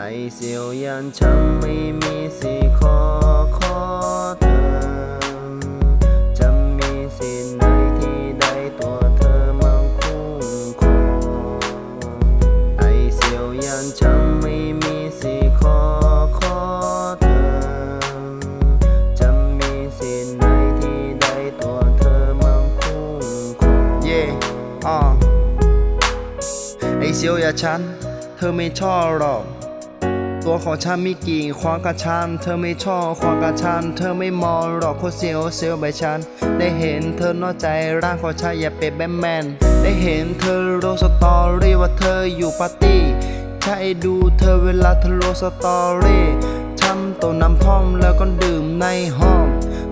ไอเสียวยันช้ำไม่มีสิขอขอเธอจะมีสิไหนที่ได้ตัวเธอมาคุ้มครองไอเสียวยันช้ำไม่มีสิทธิ์ขอขอเธอจะมีสิไหนที่ได้ตัวเธอมาคุ้มครองเย่อ่อไอเซียวอย่าฉัน เธอไม่ชอบหรอก ตัวของฉันมีกี่ความกับฉันเธอไม่ชอบความกับฉันเธอไม่มองหรอกโคตรเซียวเซียวใบฉัน ได้เห็นเธอนอกใจร่างของฉันอย่าเป็นแบทแมน ได้เห็นเธอลงสตอรี่ว่าเธออยู่ปาร์ตี้ใช่ดูเธอเวลาเธอลงสตอรี่ช้ำตัวน้ำท่อมแล้วก็ดื่มในห้อง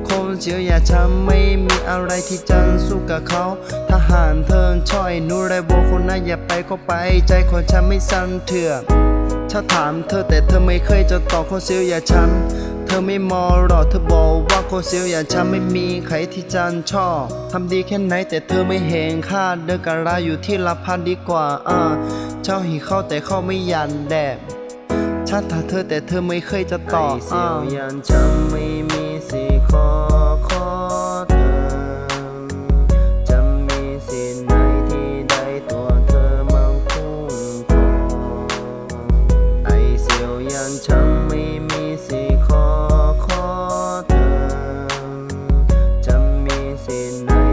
คนเสียวอย่าช้ำไม่มีอะไรที่จะสู้กับเขาทหารเธอช่อยนูไรโบคนนั้นอย่าไปก็ไปใจของฉันไม่สั่นเถื่อ ถ้าถามเธอแต่เธอไม่เคยจะตอบคนเสียวอย่าช้ำเธอไม่มองหรอกเธอบอกว่าคนเสียวอย่าช้ำไม่มีใครที่จันชอบทำดีแค่ไหนแต่เธอไม่เห็นค่าเดินกันลาอยู่ที่ละพันดีกว่าอ่าเจ้าหิเข้าแต่เข้าไม่ยันแดดฉันถามเธอแต่เธอไม่เคยจะตอบอ่ายวยันไม่มีสิขอ ช้ำไม่มีสิขอขอเธอจะมีสิไหน